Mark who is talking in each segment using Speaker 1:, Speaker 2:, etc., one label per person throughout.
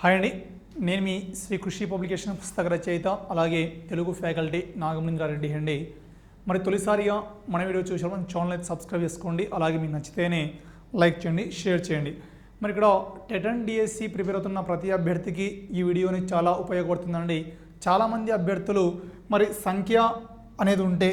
Speaker 1: Hi అండి. నేను మీ శ్రీ కృషి పబ్లికేషన్ పుస్తక రచయిత అలాగే తెలుగు ఫ్యాకల్టీ నాగమలింగారెడ్డి అండి. మరి తొలిసారిగా మన వీడియో చూసిన మన ఛానల్ అయితే సబ్స్క్రైబ్ చేసుకోండి అలాగే మీకు నచ్చితేనే లైక్ చేయండి షేర్ చేయండి. మరి ఇక్కడ టెటన్ డిఎస్సి ప్రిపేర్ అవుతున్న ప్రతి అభ్యర్థికి ఈ వీడియోని చాలా ఉపయోగపడుతుందండి. చాలామంది అభ్యర్థులు మరి సంఖ్య అనేది ఉంటే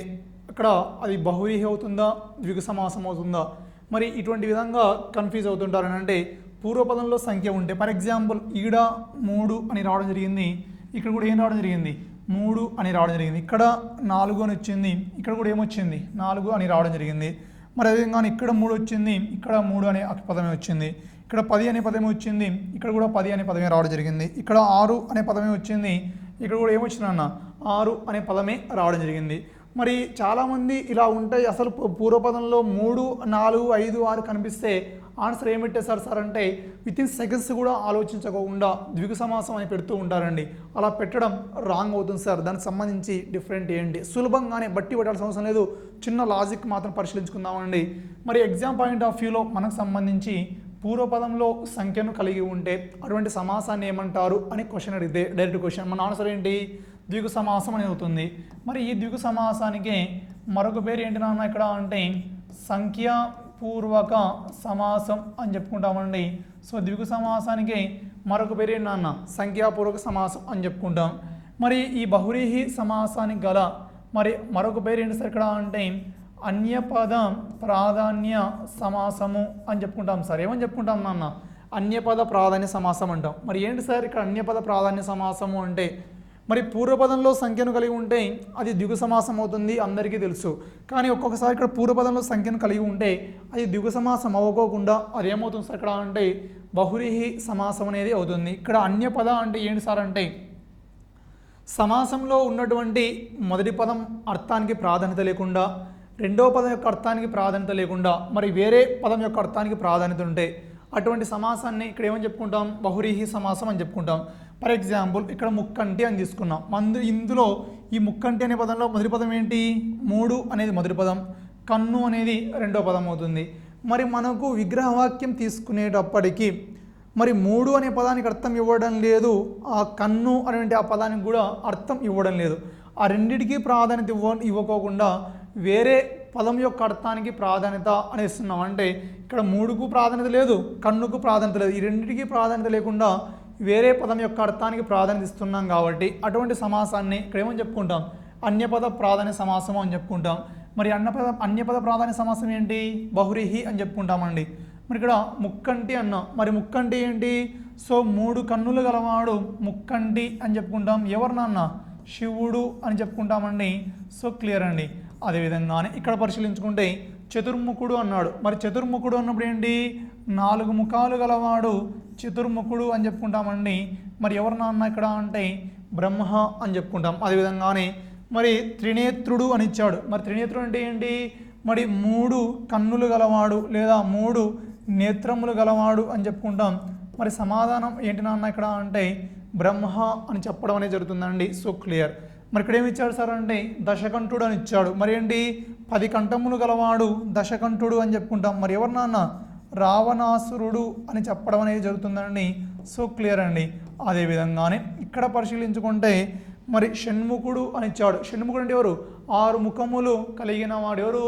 Speaker 1: అక్కడ అది బహువీహి అవుతుందా ద్విగు సమాసం అవుతుందా మరి ఇటువంటి విధంగా కన్ఫ్యూజ్ అవుతుంటారని అంటే పూర్వపదంలో సంఖ్య ఉంటే ఫర్ ఎగ్జాంపుల్ ఈడ మూడు అని రావడం జరిగింది ఇక్కడ కూడా ఏం రావడం జరిగింది? మూడు అని రావడం జరిగింది. ఇక్కడ నాలుగు అని వచ్చింది ఇక్కడ కూడా ఏమొచ్చింది నాలుగు అని రావడం జరిగింది. మరి అదేవిధంగా ఇక్కడ మూడు వచ్చింది ఇక్కడ మూడు అనే పదమే వచ్చింది. ఇక్కడ పది అనే పదమే వచ్చింది ఇక్కడ కూడా పది అనే పదమే రావడం జరిగింది. ఇక్కడ ఆరు అనే పదమే వచ్చింది ఇక్కడ కూడా ఏమొచ్చింది అన్న? ఆరు అనే పదమే రావడం జరిగింది. మరి చాలామంది ఇలా ఉంటాయి. అసలు పూ- పూర్వపదంలో మూడు నాలుగు ఐదు ఆరు కనిపిస్తే ఆన్సర్ ఏమి పెట్టేశారు సార్? అంటే విత్ ఇన్ సెకండ్స్ కూడా ఆలోచించకుండా ద్విగు సమాసం అని పెడుతూ ఉంటారండి. అలా పెట్టడం రాంగ్ అవుతుంది సార్. దానికి సంబంధించి డిఫరెంట్ ఏంటి? సులభంగానే బట్టి పెట్టాల్సిన అవసరం లేదు. చిన్న లాజిక్ మాత్రం పరిశీలించుకుందామండి. మరి ఎగ్జామ్ పాయింట్ ఆఫ్ వ్యూలో మనకు సంబంధించి పూర్వపదంలో సంఖ్యను కలిగి ఉంటే అటువంటి సమాసాన్ని ఏమంటారు అని క్వశ్చన్ అడిగితే డైరెక్ట్ క్వశ్చన్ మన ఆన్సర్ ఏంటి? ద్విగు సమాసం అని అవుతుంది. మరి ఈ ద్విగు సమాసానికి మరొక పేరు ఏంటి నాన్న ఇక్కడ? అంటే పూర్వక సమాసం అని చెప్పుకుంటామండి. సో ద్విగు సమాసానికి మరొక పేరు ఏంటి నాన్న? సంఖ్యాపూర్వక సమాసం అని చెప్పుకుంటాం. మరి ఈ బహురీహి సమాసానికి గల మరి మరొక పేరు ఏంటి సార్ ఇక్కడ అంటే అన్యపద ప్రాధాన్య సమాసము అని చెప్పుకుంటాం సార్. ఏమని చెప్పుకుంటాం నాన్న? అన్యపద ప్రాధాన్య సమాసం అంటాం. మరి ఏంటి సార్ ఇక్కడ అన్యపద ప్రాధాన్య సమాసము అంటే మరి పూర్వపదంలో సంఖ్యను కలిగి ఉంటే అది దిగు సమాసం అవుతుంది అందరికీ తెలుసు. కానీ ఒక్కొక్కసారి ఇక్కడ పూర్వపదంలో సంఖ్యను కలిగి ఉంటే అది దిగు సమాసం అవ్వకోకుండా అది ఏమవుతుంది సార్ ఇక్కడ అంటే బహురిహి సమాసం అనేది అవుతుంది. ఇక్కడ అన్య పద అంటే ఏంటి సార్ అంటే సమాసంలో ఉన్నటువంటి మొదటి పదం అర్థానికి ప్రాధాన్యత లేకుండా రెండో పదం యొక్క అర్థానికి ప్రాధాన్యత లేకుండా మరి వేరే పదం యొక్క అర్థానికి ప్రాధాన్యత ఉంటే అటువంటి సమాసాన్ని ఇక్కడ ఏమని చెప్పుకుంటాం? బహురీహి సమాసం అని చెప్పుకుంటాం. ఫర్ ఎగ్జాంపుల్ ఇక్కడ ముక్కంటి అని తీసుకున్నాం. మందు ఇందులో ఈ ముక్కంటి అనే పదంలో మొదటి పదం ఏంటి? మూడు అనేది మొదటి పదం కన్ను అనేది రెండో పదం అవుతుంది. మరి మనకు విగ్రహవాక్యం తీసుకునేటప్పటికీ మరి మూడు అనే పదానికి అర్థం ఇవ్వడం లేదు ఆ కన్ను అనేటువంటి ఆ పదానికి కూడా అర్థం ఇవ్వడం లేదు. ఆ రెండిటికి ప్రాధాన్యత ఇవ్వ ఇవ్వకోకుండా వేరే పదం యొక్క అర్థానికి ప్రాధాన్యత అనేస్తున్నాం. అంటే ఇక్కడ మూడుకు ప్రాధాన్యత లేదు కన్నుకు ప్రాధాన్యత లేదు. ఈ రెండింటికి ప్రాధాన్యత లేకుండా వేరే పదం యొక్క అర్థానికి ప్రాధాన్యత ఇస్తున్నాం కాబట్టి అటువంటి సమాసాన్ని ఇక్కడ ఏమని చెప్పుకుంటాం? అన్యపద ప్రాధాన్య సమాసం అని చెప్పుకుంటాం. మరి అన్నపద అన్యపద ప్రాధాన్య సమాసం ఏంటి? బహురిహి అని చెప్పుకుంటామండి. మరి ఇక్కడ ముక్కంటి అన్నాం మరి ముక్కంటి ఏంటి? సో మూడు కన్నులు గలవాడు ముక్కంటి అని చెప్పుకుంటాం. ఎవరు నాన్న? శివుడు అని చెప్పుకుంటామండి. సో క్లియర్ అండి. అదేవిధంగానే ఇక్కడ పరిశీలించుకుంటే చతుర్ముఖుడు అన్నాడు. మరి చతుర్ముఖుడు అన్నప్పుడు ఏంటి? నాలుగు ముఖాలు గలవాడు చతుర్ముఖుడు అని చెప్పుకుంటామండి. మరి ఎవరు నాన్న ఇక్కడ అంటే బ్రహ్మ అని చెప్పుకుంటాం. అదేవిధంగానే మరి త్రినేత్రుడు అని ఇచ్చాడు. మరి త్రినేత్రుడు అంటే ఏంటి? మరి మూడు కన్నులు గలవాడు లేదా మూడు నేత్రములు గలవాడు అని చెప్పుకుంటాం. మరి సమాధానం ఏంటి నాన్న ఇక్కడ అంటే బ్రహ్మ అని చెప్పడం అనేది జరుగుతుందండి. So clear. మరి ఇక్కడ ఏమి ఇచ్చాడు సార్ అంటే దశకంఠుడు అని ఇచ్చాడు. మరి ఏంటి? పది కంఠములు గలవాడు దశకంఠుడు అని చెప్పుకుంటాం. మరి ఎవరు నాన్న? రావణాసురుడు అని చెప్పడం అనేది జరుగుతుందండి. సో క్లియర్ అండి. అదేవిధంగానే ఇక్కడ పరిశీలించుకుంటే మరి షణ్ముఖుడు అని ఇచ్చాడు. షణ్ముఖుడు అంటే ఎవరు? ఆరు ముఖములు కలిగిన వాడు ఎవరు?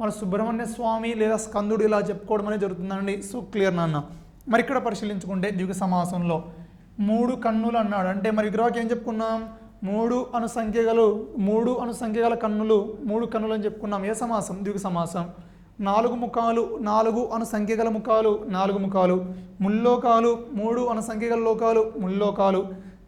Speaker 1: మరి సుబ్రహ్మణ్య స్వామి లేదా స్కందుడు ఇలా చెప్పుకోవడం అనేది జరుగుతుందండి. సో క్లియర్ నాన్న. మరి ఇక్కడ పరిశీలించుకుంటే ద్విగ సమాసంలో మూడు కన్నులు అన్నాడు. అంటే మరి విగ్రహకి ఏం చెప్పుకున్నాం? మూడు అను సంఖ్యగలు మూడు అను సంఖ్యగల కన్నులు మూడు కన్నులు అని చెప్పుకున్నాం. ఏ సమాసం? ద్విగ సమాసం. నాలుగు ముఖాలు నాలుగు అను సంఖ్యగల ముఖాలు నాలుగు ముఖాలు. ముల్లోకాలు మూడు అను సంఖ్యగల లోకాలు ముల్లోకాలు.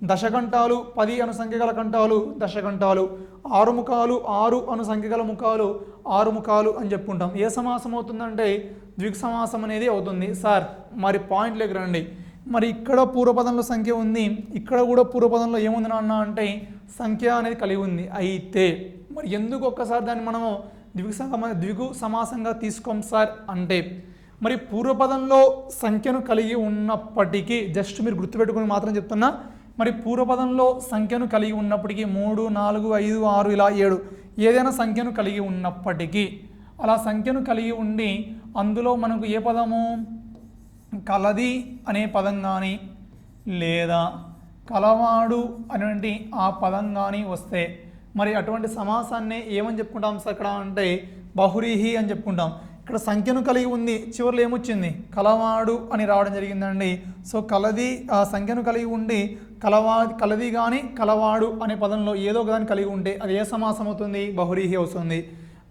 Speaker 1: దశకంఠాలు పది అను సంఖ్యగల కంఠాలు దశకంఠాలు ఆరు ముఖాలు ఆరు అను సంఖ్యగల ముఖాలు ఆరు ముఖాలు అని చెప్పుకుంటాం. ఏ సమాసం అవుతుందంటే ద్విగ్ సమాసం అనేది అవుతుంది. సార్ మరి పాయింట్లోకి రండి. మరి ఇక్కడ పూర్వపదంలో సంఖ్య ఉంది ఇక్కడ కూడా పూర్వపదంలో ఏముంది నాన్న అంటే సంఖ్య అనేది కలిగి ఉంది. అయితే మరి ఎందుకు ఒక్కసారి దాన్ని మనము ద్విగు సమా ద్విగు సమాసంగా తీసుకోం సార్ అంటే మరి పూర్వపదంలో సంఖ్యను కలిగి ఉన్నప్పటికీ జస్ట్ మీరు గుర్తుపెట్టుకుని మాత్రం చెప్తున్నా మరి పూర్వపదంలో సంఖ్యను కలిగి ఉన్నప్పటికీ మూడు నాలుగు ఐదు ఆరు ఇలా ఏడు ఏదైనా సంఖ్యను కలిగి ఉన్నప్పటికీ అలా సంఖ్యను కలిగి ఉండి అందులో మనకు ఏ పదము? కలది అనే పదం కానీ లేదా కలవాడు అనేటువంటి ఆ పదం కానీ వస్తే మరి అటువంటి సమాసాన్ని ఏమని చెప్పుకుంటాం సార్ ఇక్కడ అంటే బహురీహి అని చెప్పుకుంటాం. ఇక్కడ సంఖ్యను కలిగి ఉంది చివరిలో ఏమొచ్చింది? కలవాడు అని రావడం జరిగిందండి. సో కలది ఆ సంఖ్యను కలిగి ఉండి కలవా కలది కానీ కలవాడు అనే పదంలో ఏదో ఒకదాన్ని కలిగి ఉంటే అది ఏ సమాసం అవుతుంది? బహురీహి అవుతుంది.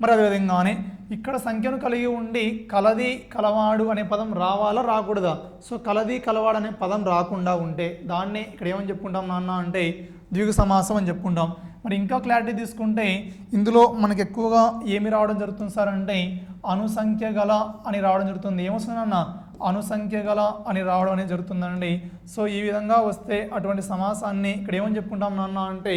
Speaker 1: మరి అదేవిధంగానే ఇక్కడ సంఖ్యను కలిగి ఉండి కలది కలవాడు అనే పదం రావాలా రాకూడదా? సో కలది కలవాడు అనే పదం రాకుండా ఉంటే దాన్ని ఇక్కడ ఏమని చెప్పుకుంటాం నాన్న అంటే ద్విగు సమాసం అని చెప్పుకుంటాం. మరి ఇంకా క్లారిటీ తీసుకుంటే ఇందులో మనకి ఎక్కువగా ఏమి రావడం జరుగుతుంది సార్ అంటే అనుసంఖ్య గల అని రావడం జరుగుతుంది. ఏమొస్తుందన్న అనుసంఖ్య గల అని రావడం అనేది జరుగుతుందండి. సో ఈ విధంగా వస్తే అటువంటి సమాసాన్ని ఇక్కడ ఏమని చెప్పుకుంటాం నాన్న అంటే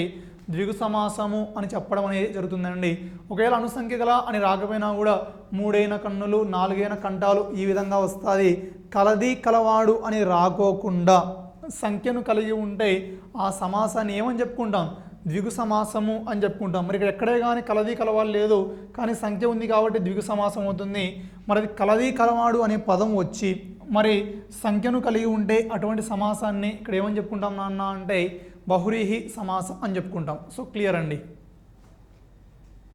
Speaker 1: ద్విగు సమాసము అని చెప్పడం అనేది జరుగుతుందండి. ఒకవేళ అనుసంఖ్య గల అని రాకపోయినా కూడా మూడైన కన్నులు నాలుగైన కంఠాలు ఈ విధంగా వస్తుంది కలది కలవాడు అని రాకోకుండా సంఖ్యను కలిగి ఉంటే ఆ సమాసాన్ని ఏమని చెప్పుకుంటాం? ద్విగు సమాసము అని చెప్పుకుంటాం. మరి ఇక్కడ ఎక్కడే కానీ కలది కలవాడు లేదు కానీ సంఖ్య ఉంది కాబట్టి ద్విగు సమాసం అవుతుంది. మరి అది కలది కలవాడు అనే పదం వచ్చి మరి సంఖ్యను కలిగి ఉంటే అటువంటి సమాసాన్ని ఇక్కడ ఏమని చెప్పుకుంటాం నాన్న అంటే బహురీహి సమాసం అని చెప్పుకుంటాం. సో క్లియర్ అండి?